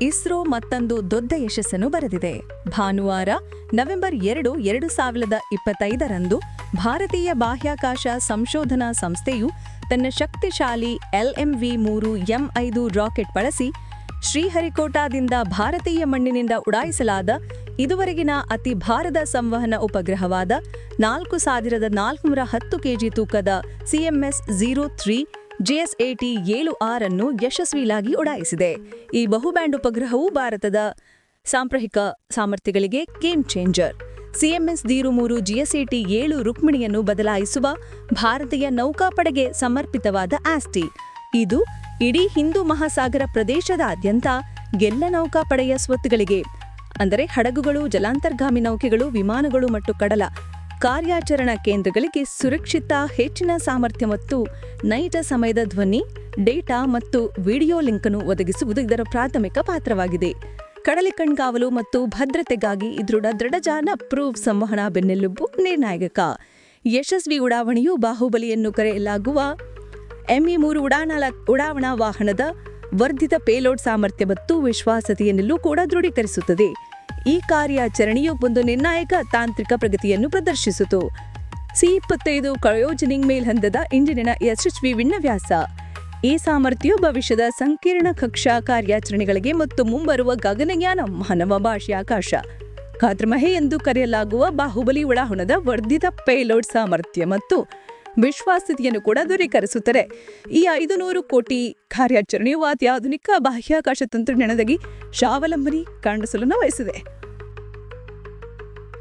ಇಸ್ರೋ ಮತ್ತೊಂದು ದೊಡ್ಡ ಯಶಸ್ಸನ್ನು ಬರೆದಿದೆ. ಭಾನುವಾರ, ನವೆಂಬರ್ ಎರಡು ಎರಡು ಸಾವಿರದ ಇಪ್ಪತ್ತೈದರಂದು ಭಾರತೀಯ ಬಾಹ್ಯಾಕಾಶ ಸಂಶೋಧನಾ ಸಂಸ್ಥೆಯು ತನ್ನ ಶಕ್ತಿಶಾಲಿ ಎಲ್ಎಂವಿ ಮೂರು ಎಂ ಐದು ರಾಕೆಟ್ ಬಳಸಿ ಶ್ರೀಹರಿಕೋಟಾದಿಂದ ಭಾರತೀಯ ಮಣ್ಣಿನಿಂದ ಉಡಾಯಿಸಲಾದ ಇದುವರೆಗಿನ ಅತಿ ಭಾರದ ಸಂವಹನ ಉಪಗ್ರಹವಾದ ನಾಲ್ಕು ಸಾವಿರದ ನಾಲ್ಕುನೂರ ಹತ್ತು ಕೆಜಿ ತೂಕದ ಸಿಎಂಎಸ್ ಝೀರೋ ತ್ರೀ ಜಿಎಸ್ಎಟಿ ಏಳು ಆರ್ ಅನ್ನು ಯಶಸ್ವಿಯಾಗಿ ಉಡಾಯಿಸಿದೆ. ಈ ಬಹುಬ್ಯಾಂಡ್ ಉಪಗ್ರಹವು ಭಾರತದ ಸಾಂಪ್ರಹಿಕ ಸಾಮರ್ಥ್ಯಗಳಿಗೆ ಗೇಮ್ ಚೇಂಜರ್. ಸಿಎಂಎಸ್ ದೀರು ಮೂರು ಜಿಎಸ್ಎಟಿ ಏಳು ರುಕ್ಮಿಣಿಯನ್ನು ಬದಲಾಯಿಸುವ ಭಾರತೀಯ ನೌಕಾಪಡೆಗೆ ಸಮರ್ಪಿತವಾದ ಆಸ್ತಿ. ಇದು ಇಡೀ ಹಿಂದೂ ಮಹಾಸಾಗರ ಪ್ರದೇಶದಾದ್ಯಂತ ಗೆಲ್ಲ ನೌಕಾಪಡೆಯ ಸ್ವತ್ತುಗಳಿಗೆ, ಅಂದರೆ ಹಡಗುಗಳು, ಜಲಾಂತರ್ಗಾಮಿ ನೌಕೆಗಳು, ವಿಮಾನಗಳು ಮತ್ತು ಕಡಲ ಕಾರ್ಯಾಚರಣಾ ಕೇಂದ್ರಗಳಿಗೆ ಸುರಕ್ಷಿತ, ಹೆಚ್ಚಿನ ಸಾಮರ್ಥ್ಯ ಮತ್ತು ನೈಜ ಸಮಯದ ಧ್ವನಿ, ಡೇಟಾ ಮತ್ತು ವಿಡಿಯೋ ಲಿಂಕ್ ಅನ್ನು ಒದಗಿಸುವುದು ಇದರ ಪ್ರಾಥಮಿಕ ಪಾತ್ರವಾಗಿದೆ. ಕಡಲಿ ಕಣ್ಗಾವಲು ಮತ್ತು ಭದ್ರತೆಗಾಗಿ ಇದೃಢ ದೃಢಜಾನ ಪ್ರೂಫ್ ಸಂವಹನ ಬೆನ್ನೆಲುಬು ನಿರ್ಣಾಯಕ. ಯಶಸ್ವಿ ಉಡಾವಣೆಯು ಬಾಹುಬಲಿಯನ್ನು ಕರೆಯಲಾಗುವ ಎಂಇ ಮೂರು ಉಡಾಣಲ ಉಡಾವಣಾ ವಾಹನದ ವರ್ಧಿತ ಪೇಲೋಡ್ ಸಾಮರ್ಥ್ಯ ಮತ್ತು ವಿಶ್ವಾಸತೆಯನ್ನೆಲ್ಲೂ ಕೂಡ ದೃಢೀಕರಿಸುತ್ತದೆ. ಈ ಕಾರ್ಯಾಚರಣೆಯು ಒಂದು ನಿರ್ಣಾಯಕ ತಾಂತ್ರಿಕ ಪ್ರಗತಿಯನ್ನು ಪ್ರದರ್ಶಿಸಿತು. ಸಿ ಇಪ್ಪತ್ತೈದು ಕ್ರಯೋಜನಿಂಗ್ ಮೇಲ್ಹಂತದ ಇಂಜಿನಿನ ಯಶಸ್ವಿ ವಿನ್ಯಾಸ. ಈ ಸಾಮರ್ಥ್ಯವು ಭವಿಷ್ಯದ ಸಂಕೀರ್ಣ ಕಕ್ಷಾ ಕಾರ್ಯಾಚರಣೆಗಳಿಗೆ ಮತ್ತು ಮುಂಬರುವ ಗಗನಯಾನ ಮಾನವ ಬಾಹ್ಯಾಕಾಶ ಖಾತ್ರಮಹೆ ಎಂದು ಕರೆಯಲಾಗುವ ಬಾಹುಬಲಿ ಉಡಾವಣದ ವರ್ಧಿತ ಪೇಲೋಡ್ ಸಾಮರ್ಥ್ಯ ಮತ್ತು ವಿಶ್ವಾಸತೆಯನ್ನು ಕೂಡ ದೂರೀಕರಿಸುತ್ತದೆ ಈ ಐದು ನೂರು ಕೋಟಿ ಕಾರ್ಯಾಚರಣೆಯು ಅತ್ಯಾಧುನಿಕ ಬಾಹ್ಯಾಕಾಶ ತಂತ್ರಜ್ಞಾನದಾಗಿ ಸ್ವಾವಲಂಬನೆ ಕಾಣಿಸಲು ವಹಿಸಿದೆ